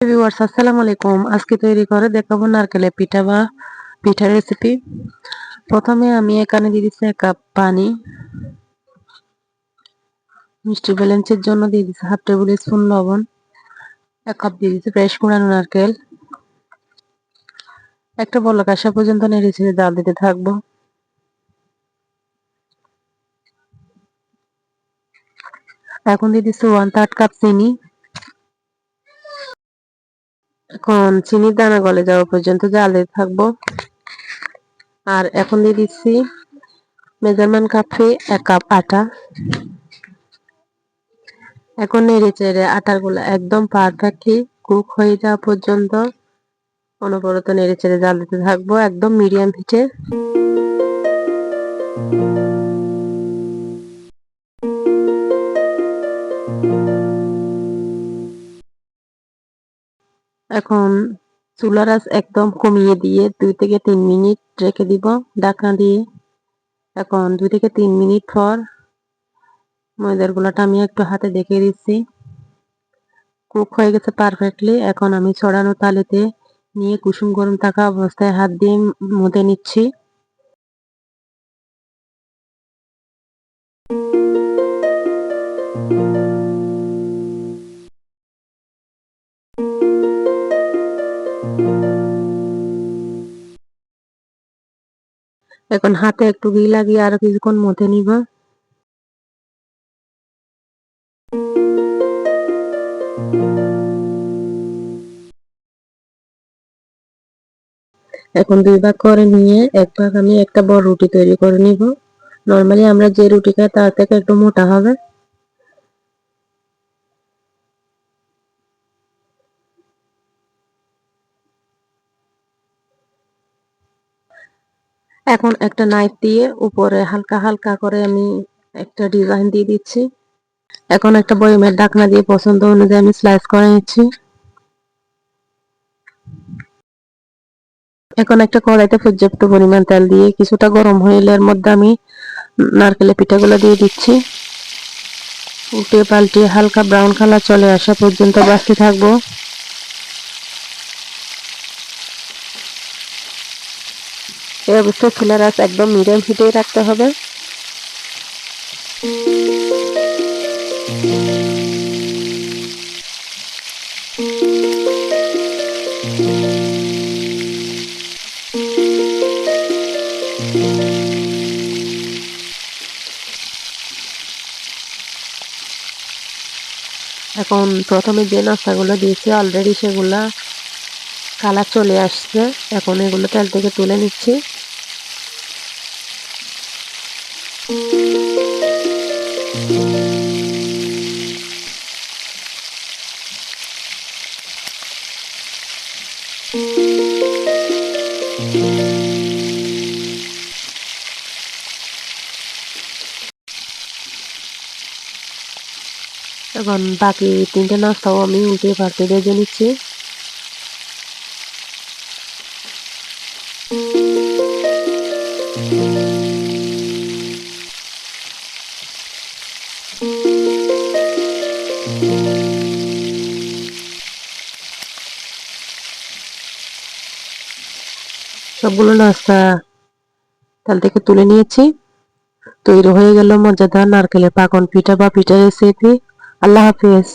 Viewers আসসালামু আলাইকুম। আজকে তৈরি করে দেখাবো নারকেলের পিঠা বা পিঠার রেসিপি প্রথমে আমি এখানে দিয়ে দিচ্ছি এক কাপ পানি। মিষ্টি ব্যালেন্সের জন্য দিয়ে দিচ্ছি হাফ টেবিল স্পুন লবণ। এক কাপ দিয়ে দিচ্ছি ফ্রেশ কুড়ানো নারকেল। একটা বলক আসা পর্যন্ত নেড়ে ছেড়ে জাল দিতে থাকব। এখন দিয়ে দিচ্ছি ওয়ান থার্ড কাপ চিনি। এখন চিনির দানা গলে যাওয়া পর্যন্ত জালে থাকব। আর এখন দিয়ে দিচ্ছি মেজারমেন্ট কাপে এক কাপ আটা। এখন নেড়ে চেড়ে আটারগুলো একদম পারফেক্টলি কুক হয়ে যাওয়া পর্যন্ত অনবরত নেড়ে চেড়ে জাল দিতে থাকব একদম মিডিয়াম হিটে এখন চুলার আঁচ একদম কমিয়ে দিয়ে দুই থেকে তিন মিনিট রেখে দিব, ঢাকনা দিয়ে। এখন দুই থেকে তিন মিনিট পর ময়দার গুলাটা আমি একটু হাতে দেখে দিচ্ছি। কুক হয়ে গেছে পারফেক্টলি এখন আমি ছড়ানো তালেতে নিয়ে কুসুম গরম থাকা অবস্থায় হাত দিয়ে মুদে নিচ্ছি। এখন হাতে একটু ঘি লাগিয়ে আরও কিছুক্ষণ মতে নিবা। এখন দুই ভাগ করে নিয়ে এক ভাগ আমি একটা বড় রুটি তৈরি করে নিব। নর্মালি আমরা যে রুটি খাই তার থেকে একটু মোটা হবে। এখন একটা নাইফ দিয়ে উপরে হালকা হালকা করে আমি একটা ডিজাইন দিয়ে দিচ্ছি। এখন একটা বয়মের ডাকনা দিয়ে পছন্দ অনুযায়ী আমি স্লাইস করে নিচ্ছি। এখন একটা কড়াইতে পর্যাপ্ত পরিমাণ তেল দিয়ে কিছুটা গরম হইলে এর মধ্যে আমি নারকেলের পিঠাগুলো দিয়ে দিচ্ছি। উল্টে পাল্টে হালকা ব্রাউন কালার চলে আসা পর্যন্ত বাঁচতে থাকব। এই অবস্থায় চুলার আঁচ একদম মিডিয়াম হিটেই রাখতে হবে। এখন প্রথমে যে নাস্তাগুলো দিয়েছি অলরেডি সেগুলা কালার চলে আসছে। এখন এগুলো তেল থেকে তুলে নিচ্ছি। এখন বাকি তিনটে নাস্তাও আমি উল্টে পাল্টে ভেজে নিচ্ছি। সবগুলো নাস্তা তাল থেকে তুলে নিয়েছি। তৈরি হয়ে গেল মজাদার নারকেলের পাকন পিঠা বা পিঠা রেসিপি আল্লাহ হাফিজ।